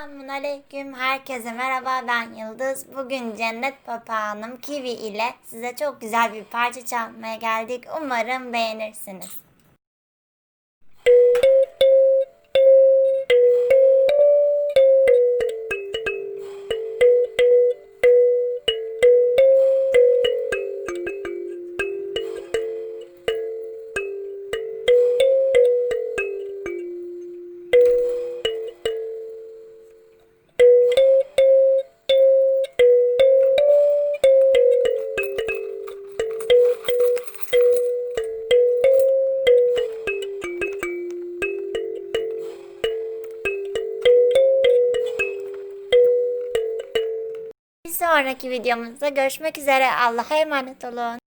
Selamun Aleyküm. Herkese merhaba ben Yıldız. Bugün Cennet Papağanım Kiwi ile size çok güzel bir parça çalmaya geldik. Umarım beğenirsiniz. Sonraki videomuzda görüşmek üzere. Allah'a emanet olun.